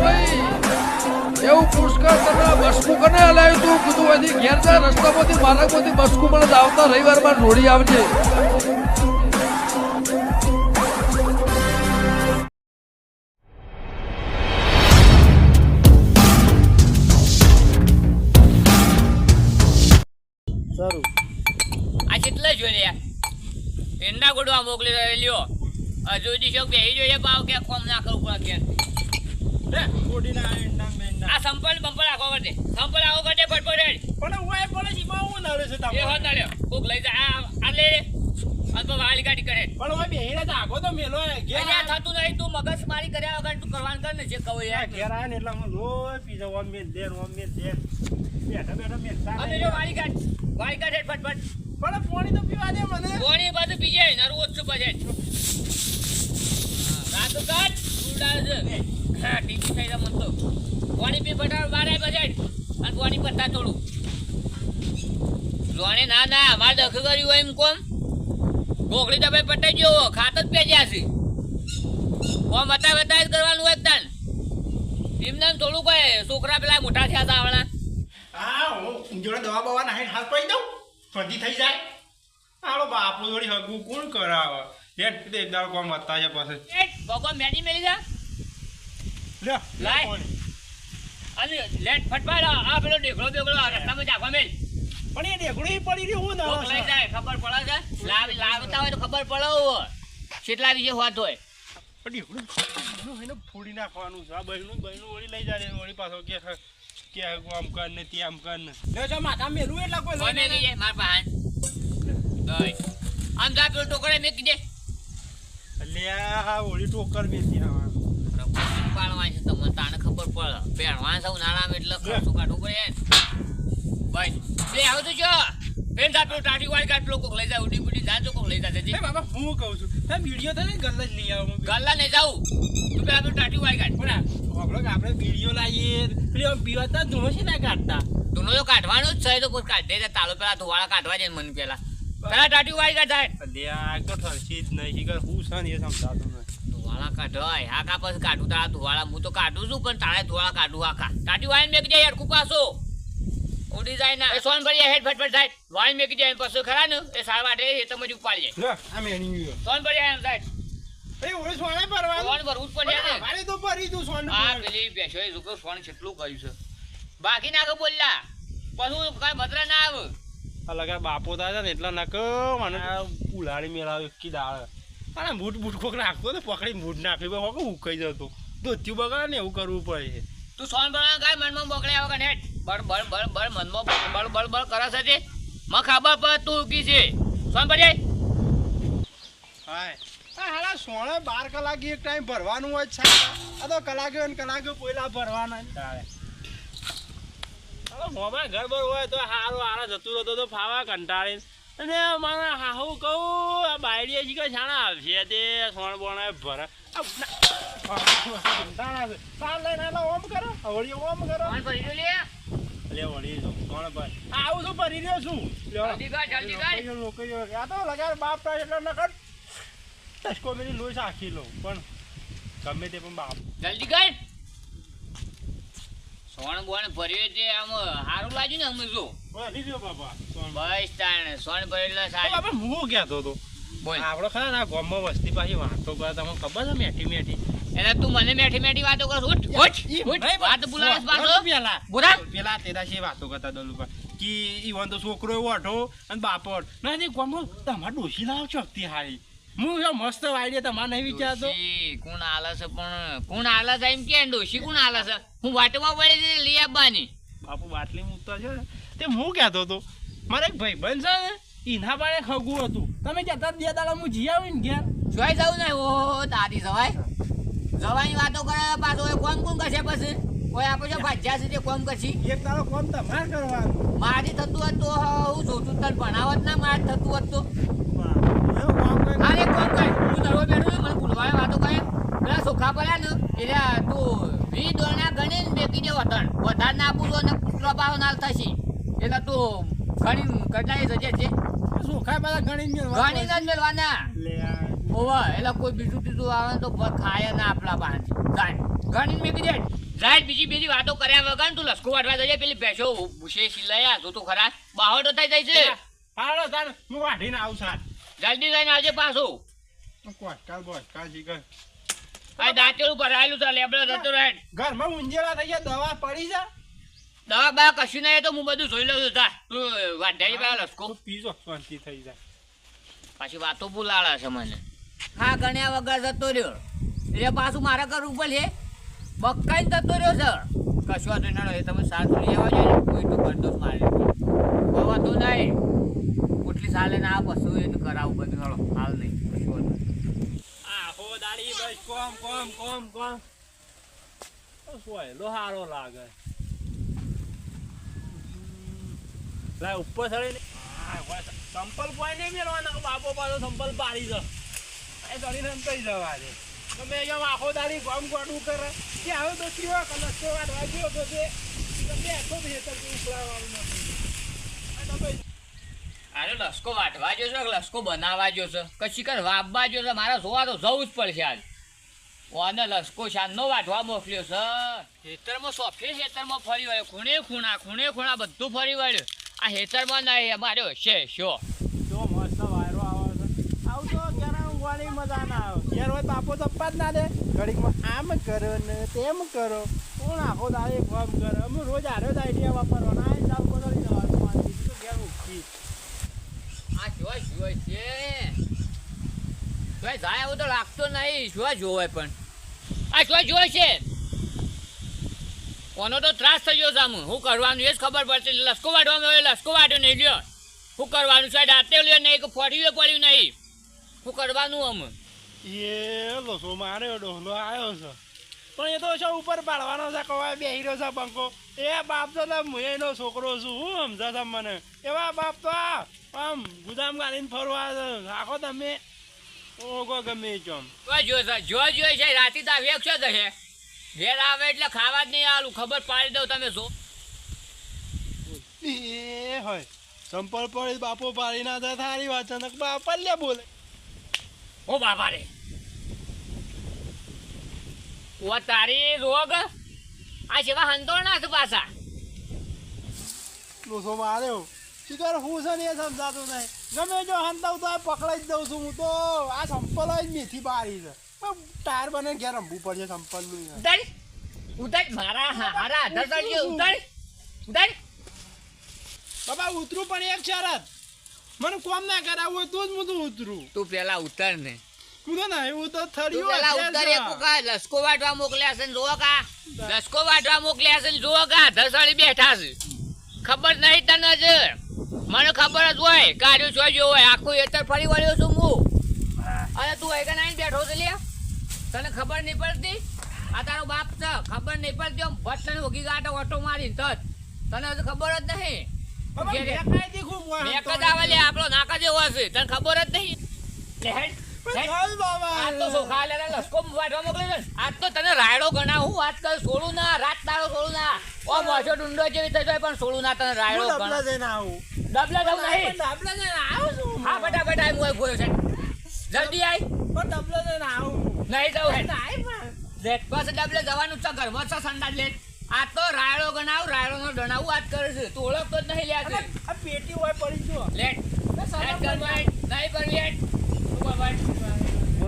ભાઈ. એવું પુષ્કળ તને બસકું કને હલાવ્યું તું કીધું અહીંથી ઘેર જા રસ્તામાંથી માર્ગમાંથી બસકું મને જ આવતા રવિવારમાં રોડી આવજે. સારું. આ કેટલા જોઈ લે એંડા ગોડવા મોકલી રહ્યો હજુ શોખ બેહી જોઈએ ભાવ કે કોમ ના કરવું પડે આ સંપલ બંપલ આખો કરી સંપલ આખો કરી દે ફટફટ. પણ પણ હું નડે છે એ તમને હોત ના લ્યો. કોક લઈ જા. આ આ લે. અને વાળી કરે. પણ ઓય બેહીને તો આખો તો મેલો હે. અરે આ થતું નહીં. તું મગજ મારી કર્યા વગર તું કરવાનું કર ને જે કહું યાર ઘેર આયા ને એટલે હું લોય પીઝા ઓમ મેલ દે ઓમ મેલ દે બેઠા બેઠા મેલતા અમે જો વાળી ગાડ. વાળી ગાડ ફટફટ. પણ પાણી તો પીવા દે મને. ગોળી બધું પીજે. નરું ઓછું પછી રાત કાઢ ઉડાડ છે હા ટીપી થઈ જાય મન તો. પાણી પી બટાર બારે બજેટ અને પાણી પત્તા થોડું લોણે ના ના અમારે દખ કર્યું હોય એમ કોમ. ઢોકળી દબાઈ પટાઈ ગયો ખાત જ પેજ્યા છે. કોમ બતા બતા જ કરવાનું હોય તાન. એમને થોડું કહે છોકરા પેલા મોટા થયા હતા હમણાં. હા હું જોડે દવા બવા નાખી હાથ પડી દઉં. ફંદી થઈ જાય. આલો બાપુ જોડી હગું કોણ કરાવે? તે એક દાડો કોમ વધતા છે પાસે ભગવાન મેડી મેલી જા લે. લાય. પાણી. અને લેટ ફટફટ આ પેલો ઢેકળો બેકળો આ રસ્તામાં જાગવા મેલ. પણ એ ઢેકડી પડી રહ્યું હું લઈ જાય ખબર પડે છે લાવ લાવતા હોય તો ખબર પડે. કેટલા વિશે હોત હોય. ઢેકડું એને ફોડી નાખવાનું છે. આ બહેનું બહેનું વળી લઈ જાય ને પાછો કે કે આમ કર ને તે આમ કર ને. લે જો માથા મેલું એટલે કોઈ મેં કીધે માર પાહન દઈ આમ જા પેલો ટોકરે મેં કીધે. લે આ વળી ટોકર બેસી આવા પાડવાની છે તમને તાને ખબર પડે. પહેરવા સૌ નાણાં એટલે ખર્ચો કાઢવું પડે ભાઈ બે આવું તો જો. પેલો ટાટી વાળી કાઢ પેલો કોક લઈ જાય ઉડી ઉડી જા કોક લઈ જાય એ બાબા હું કહું છું તમે વીડિયો તો ને ગલ્લા જ લઈ આવો ગલ્લા નહીં જાઉં. તું પેલા પેલું ટાટી વાળી કાઢ. પણ આપણો આપણે વીડિયો લાવીએ પેલી પીવાતા ધૂણો છે ને કાઢતા? ધૂણો તો કાઢવાનો જ છે તો કોઈ કાઢ દે તાલો પેલા ધોવાળા કાઢવા જાય મન પેલા પેલા ટાટી વાળી કાઢ લે તો ઠરસી જ નહીં શીખર હું છે ને એ સમજાતું નથી ધોવાળા કાઢવાય આ કા પછી કાઢું? તારા ધોવાળા હું તો કાઢું છું પણ તારે ધોવાળા કાઢું આખા ટાટી વાઈન મેકી જાય યાર કુપાસો હું જાય ના. એ સોન ભરી હેડ ફટફટ થાય વાઈન મેકી જાય પછી ખરા ને? એ સાર વાટે એ તમે જ ઉપાડી જાય સોન ભરી એમ સાઈડ. એ ઓળે સોને પરવાનું સોન ભરવું જ પડે ને. મારે તો ભરી દઉં સોન આ પેલી બેસો એ છોકરો સોન કેટલું કર્યું છે. બાકી નાખો બોલ્યા પછી કઈ ભદ્રા ના આવે. આ લગા બાપો થાય ને એટલા નક મને આ ઉલાડી મેળાવ એકી દાળ. અને મૂઠ બૂટ કોક નાખતો ને પકડી મૂઠ નાખી. કોક ઉકાઈ જતો દોત્યું બગાડે ને એવું કરવું પડે. છે તું સોન ભરવા ગાય મનમાં બોકડે આવે કે હેડ બળ બળ બળ બળ મનમાં બળ બળ બળ કરે છે તે. મને ખબર પડે તું ઉકી છે. સોન ભરી હાય. આ હાલા સોણે બાર કલાક એક ટાઈમ ભરવાનું હોય છે. આ તો કલાકે ને કલાકે પહેલા ભરવાના તારે. હવે મોબાઈલ ઘર બર હોય તો હારો હારા જતું રહેતો તો ફાવા કંટાળી. અને મારે હાહુ કહું આ બાયડીએ શીખે છાણા આવશે તે સોણ બોણે ભરે ગમે તે પણ બાપ જલ્દી કર સોન બોન ભર્યો તે આમ સારું લાગ્યું ને અમે જો. બની ગયો બાપા. બસ તાણ ભરેલા તો સારી બાપા હું કહેતો હતો? બોલ. આપણો ખરા ના ગામમાં વસ્તી પાછી વાતો કરે તમને ખબર છે મેઠી મેઠી? એટલે તું મને મેઠી મેઠી વાતો કરો ઉઠ ઉઠ ઉઠ. વાત બોલાવે પાછો. પેલા બોલા પેલા તેરા છે વાતો કરતા દલ કે ઈવન તો છોકરો એવો અઠો અને બાપડ ના નહીં ગામમાં તમારે ડોસી લાવ અક્તિ હારી હું જો મસ્ત આઈડિયા તમારે નહીં વિચારતો. કોણ આલે છે પણ? કોણ આલે છે એમ કે ડોશી કોણ આલે છે? હું વાટમાં પડી હતી લઈ આવવાની. બાપુ બાટલી મૂકતા છે ને? તે હું કહેતો હતો મારે એક ભાઈબંધ છે ને એના પાસે ખગું હતું. તમે કહેતા બે દાડા હું જી આવીને ઘેર? જોઈ જાઉં ને ઓ દાદી જવાય. જવાની વાતો કરે પાછો કોમ કોણ કરશે પછી. કોઈ આપણે જો ભાજ્યા છે તે કોમ કરશી. એક તારો કોમ તમારે કરવાનું. મારી થતું હતું હું જોતું તને ભણાવત ના મારે થતું હોત તો એવું કામ કરે હા એક કોમ કર તું દરવા બેઠો મને ભૂલવાની વાતો કરે. પેલા સોખા પડ્યા ને એટલે તું વી દોણા ગણી ને બેકી દે વતન વધારે ના આપું ને પુત્ર ભાવ ના થશે. એટલે તું ગણી કટાઈ જજે છે. સુખા બધા ગણી ગણી જ મેળવાના. ઓવા એટલે કોઈ બીજું બીજું આવે તો ખાય ના આપણા પાસે ગણી મેકી દે. બીજી બીજી વાતો કર્યા વગર તું લસકો વાટવા જજે. પેલી ભેંસો ભૂસે સિલાયા તું તો ખરા. બાહોટો થઈ જાય છે. હાલો તાર હું વાઢીને આવું સાત. જલ્દી જઈને આજે પાછું. કોટકાલ બોટકાલ જીગર. આ દાંતેલું ભરાયેલું છે લેબડો જતો રહે. ઘરમાં ઊંઝેલા થઈ ગયા દવા પડી છે? દવા બા કશું નહીં તો હું બધું જોઈ લઉં છું તું વાંધાઈ પેલા લસકો. પીજો શાંતિ થઈ જાય. પાછી વાતો બોલાડા છે મને. હા ગણ્યા વગર જતો રહ્યો. એટલે પાછું મારે કરવું પડે બક્કાઈ જતો રહ્યો સર કશું વાંધો ના તમે સાથ લઈ આવવા જોઈએ કોઈ તો મારે. વાંધો નહીં. ઉટલી સાલે ના પશુ એને કરાવું બધું? હાલો, હાલ નહીં પશુ આખો દાડી બસ, કોમ કોમ કોમ કોમ. સોયલો હારો લાગે. લા, ઉપર ચડીને સંપલ કોઈ નહીં મેળવાના બાપો પાછો સંપલ પાડી દો. એ ચડીને કઈ જવા દે. તમે અહીંયા આખો દાડી ગોમ ગોડું કરે. કે હવે તો કેવો કલસ્તો વાટવા ગયો તો તે. બેઠો ભેતર ઉપડાવવાનું નથી. આ તમે અરે લસકો વાટવા જો છે લસકો બનાવવા જો છે? કશી કર વાપવા જો છે? મારે જોવા તો જવું જ પડશે આજ ઓને લસકો શાનનો વાટવા મોકલ્યો છે. ખેતરમાં સોફે ખેતરમાં ફરી વળ્યો. ખૂણે ખૂણા ખૂણે ખૂણા બધું ફરી વળ્યું. આ ખેતરમાં નહીં અમારે હશે શો જો મસ્ત વાયરો આવે છે. આવું તો ક્યારે ઊંઘવાની મજા ના આવે. ઘેર હોય બાપો તપ્પા જ ના દે. ઘડીકમાં. આમ કરો ને તેમ કરો. કોણ આખો દાડે ફોર્મ કરે? અમે રોજ આરે જ આઈડિયા વાપરવાના આ ચાલ બદલી જવાનું મારી તો ઘેર ઊંઘી જોય જોય છે. ભાઈ, જાય એવું તો લાગતો નહીં જોય જોવે પણ. આ જોય જોય છે. કોનો તો ત્રાસ થઈ ગયો સામુ શું કરવાનું એ જ ખબર પડશે. લસકો વાટવાનો આવ્યો લસકો વાટ્યો નહીં, લ્યો. શું કરવાનું છે દાંતે લ્યો નહીં, કે ફોડ્યું પડ્યું નહીં. શું કરવાનું આમ. એ લસો માર્યો ડોહલો આવ્યો છે. પણ એ તો શું ઉપર પાડવાનો છે કવાય બેહી રહ્યો છે બંકો એ બાપ તો હું એનો છોકરો છું હું સમજા છે મને. એવા બાપ તો આ આમ ગુદામ ગાલીને ફરવા રાખો આખો તમે ઓગો ગમે ચમ. જો છે જોય જોય છે રાતે તો વેક્ષો છે ઘેર આવે એટલે ખાવા જ નહીં આલું ખબર પાડી દઉં તમે જો એ હોય. સંપલ પડી બાપો પાડી ના થાય તારી વાત છે બાપ લે બોલે. ઓ બાપા રે ઓ તારી રોગ. આ જેવા હંતોળના છે પાછા. લોસો માર્યો. શિકાર હું છે ને એ સમજાતું નહીં. ગમે જો હંતાવ તો પકડાઈ જ દઉં છું હું તો. આ સંપલ જ મેથી બારી છે. ટાયર બને ઘેર રમવું પડશે સંપલનું ઉતર. ઉતર. મારા હારા આધાર તળિયે ઉતર. ઉતર. બાબા ઉતરું પણ એક શરત. મને કોમ ના કરાવવું હોય તો જ હું તો ઉતરું. તું પેલા ઉતર ને. હું તો નહીં તો તું પેલા ઉતર એક લસકો વાટવા મોકલ્યા છે ને જોવો કા. લસકો વાટવા મોકલ્યા છે ને જોવો કા ધસડી બેઠા છે. ખબર નહીં તને જ. મને ખબર જ હોય કાર્યો જોઈ જો હોય આખું એતર ફરી વળ્યો છું હું. અને તું એક નાઈને બેઠો છે લ્યા. તને ખબર નહીં પડતી? આ તારો બાપ છે ખબર નહીં પડતી આમ ભટ તને ગાટો ઓટો મારીને તત તને હજુ ખબર જ નહીં. બાબા ઘેરે. મેં કાંઈ દીખું મોં મેં હંતો જ આવે લે આપણો નાકા જેવો હશે. તને ખબર જ નહીં? આજ તો સોખા લસકો વાટવા આજ તો તને રાયડો ગણાવું આજકાલ સોળું ના રાત તારો સોળું ના ઓ મોછો ડુંડો જેવી થઈ જાય પણ સોળું ના તને રાયડો ડબલા જઈને આવું. ડબલા જવું નહીં. ડબલા જઈને આવું છું હા. ફટાફટ આય મોય ગોયો છે. જલ્દી આય. પણ ડબલા જઈને આવું નહીં જવું હેડ આય પણ. લેટ બસ ડબલે જવાનું છે ઘરમાં છે સંડાસ લેટ. આ તો રાયડો ગણાવ રાયડો નો ડણાવું આજ કરે છે. તું ઓળખતો જ નહીં લે આ પેટી હોય પડી છું લેટ. લેટ નહીં પણ લેટ. તું બાબા